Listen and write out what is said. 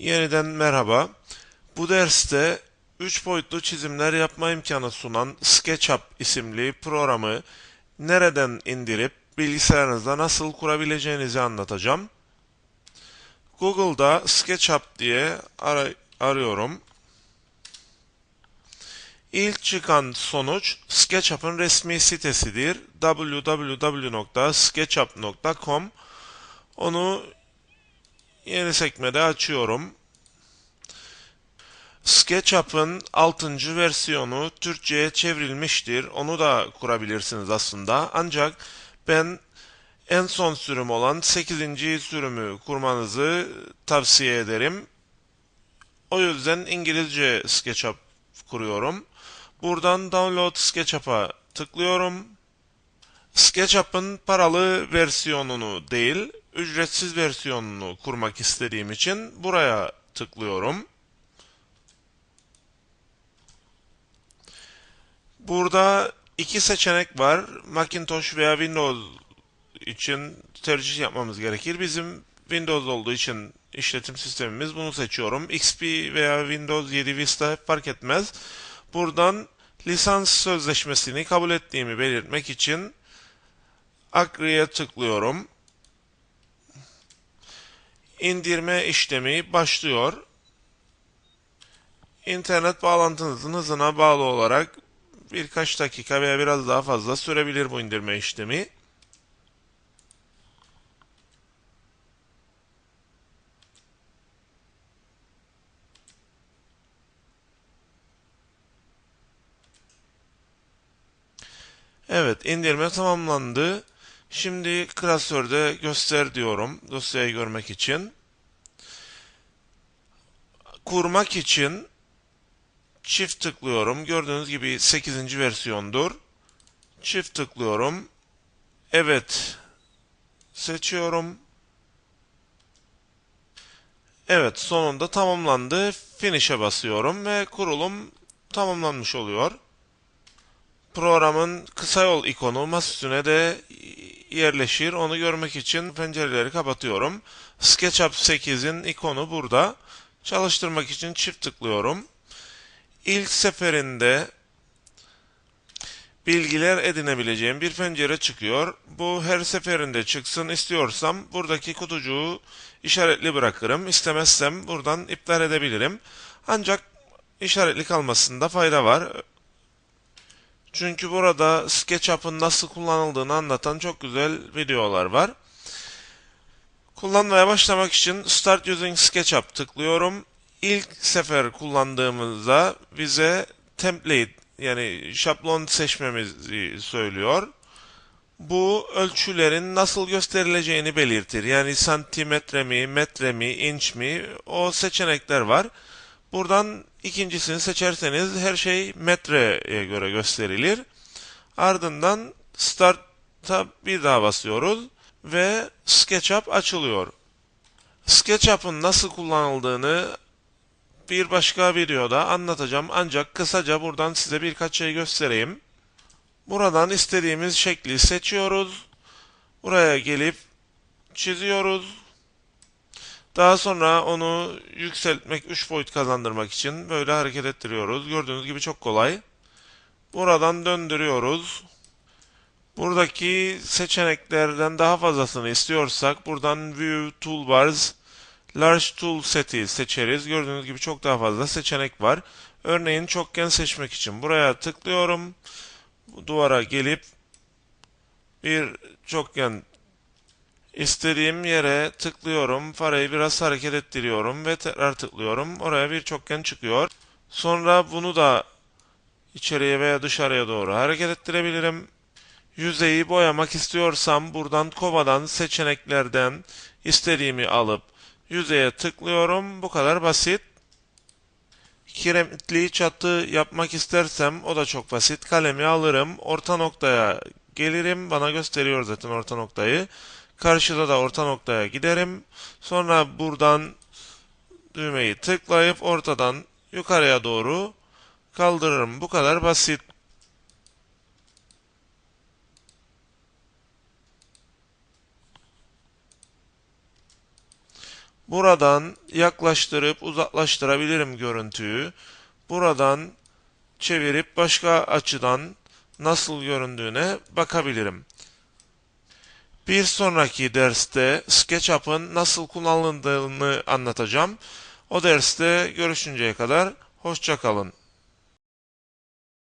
Yeniden merhaba. Bu derste 3 boyutlu çizimler yapma imkanı sunan SketchUp isimli programı nereden indirip bilgisayarınızda nasıl kurabileceğinizi anlatacağım. Google'da SketchUp diye ara arıyorum. İlk çıkan sonuç SketchUp'ın resmi sitesidir. www.sketchup.com Onu yeni sekmede açıyorum. SketchUp'ın 6. versiyonu Türkçe'ye çevrilmiştir. Onu da kurabilirsiniz aslında. Ancak ben en son sürüm olan 8. sürümü kurmanızı tavsiye ederim. O yüzden İngilizce SketchUp kuruyorum. Buradan Download SketchUp'a tıklıyorum. SketchUp'ın paralı versiyonunu değil, ücretsiz versiyonunu kurmak istediğim için buraya tıklıyorum. Burada iki seçenek var. Macintosh veya Windows için tercih yapmamız gerekir. Bizim Windows olduğu için işletim sistemimiz bunu seçiyorum. XP veya Windows 7 Vista fark etmez. Buradan lisans sözleşmesini kabul ettiğimi belirtmek için Agree'ye tıklıyorum. İndirme işlemi başlıyor. İnternet bağlantınızın hızına bağlı olarak birkaç dakika veya biraz daha fazla sürebilir bu indirme işlemi. Evet, indirme tamamlandı. Şimdi klasörde göster diyorum dosyayı görmek için. Kurmak için çift tıklıyorum. Gördüğünüz gibi 8. versiyondur. Çift tıklıyorum. Evet seçiyorum. Evet sonunda tamamlandı. Finish'e basıyorum ve kurulum tamamlanmış oluyor. Programın kısa yol ikonu masaüstüne de yerleşir. Onu görmek için pencereleri kapatıyorum. SketchUp 8'in ikonu burada. Çalıştırmak için çift tıklıyorum. İlk seferinde bilgiler edinebileceğim bir pencere çıkıyor. Bu her seferinde çıksın istiyorsam buradaki kutucuğu işaretli bırakırım. İstemezsem buradan iptal edebilirim. Ancak işaretli kalmasında fayda var. Çünkü burada SketchUp'ın nasıl kullanıldığını anlatan çok güzel videolar var. Kullanmaya başlamak için Start Using SketchUp tıklıyorum. İlk sefer kullandığımızda bize template yani şablon seçmemizi söylüyor. Bu ölçülerin nasıl gösterileceğini belirtir. Yani santimetre mi, metre mi, inç mi o seçenekler var. Buradan ikincisini seçerseniz her şey metreye göre gösterilir. Ardından Start'a bir daha basıyoruz ve SketchUp açılıyor. SketchUp'ın nasıl kullanıldığını bir başka videoda anlatacağım ancak kısaca buradan size birkaç şey göstereyim. Buradan istediğimiz şekli seçiyoruz. Buraya gelip çiziyoruz. Daha sonra onu yükseltmek, 3 boyut kazandırmak için böyle hareket ettiriyoruz. Gördüğünüz gibi çok kolay. Buradan döndürüyoruz. Buradaki seçeneklerden daha fazlasını istiyorsak buradan View Toolbars Large Tool Set'i seçeriz. Gördüğünüz gibi çok daha fazla seçenek var. Örneğin çokgen seçmek için buraya tıklıyorum. Duvara gelip bir çokgen İstediğim yere tıklıyorum. Fareyi biraz hareket ettiriyorum ve tekrar tıklıyorum. Oraya bir çokgen çıkıyor. Sonra bunu da içeriye veya dışarıya doğru hareket ettirebilirim. Yüzeyi boyamak istiyorsam buradan kovadan seçeneklerden istediğimi alıp yüzeye tıklıyorum. Bu kadar basit. Kiremitli çatı yapmak istersem o da çok basit. Kalemi alırım. Orta noktaya gelirim. Bana gösteriyor zaten orta noktayı. Karşıda da orta noktaya giderim. Sonra buradan düğmeyi tıklayıp ortadan yukarıya doğru kaldırırım. Bu kadar basit. Buradan yaklaştırıp uzaklaştırabilirim görüntüyü. Buradan çevirip başka açıdan nasıl göründüğüne bakabilirim. Bir sonraki derste SketchUp'ın nasıl kullanıldığını anlatacağım. O derste görüşünceye kadar hoşçakalın.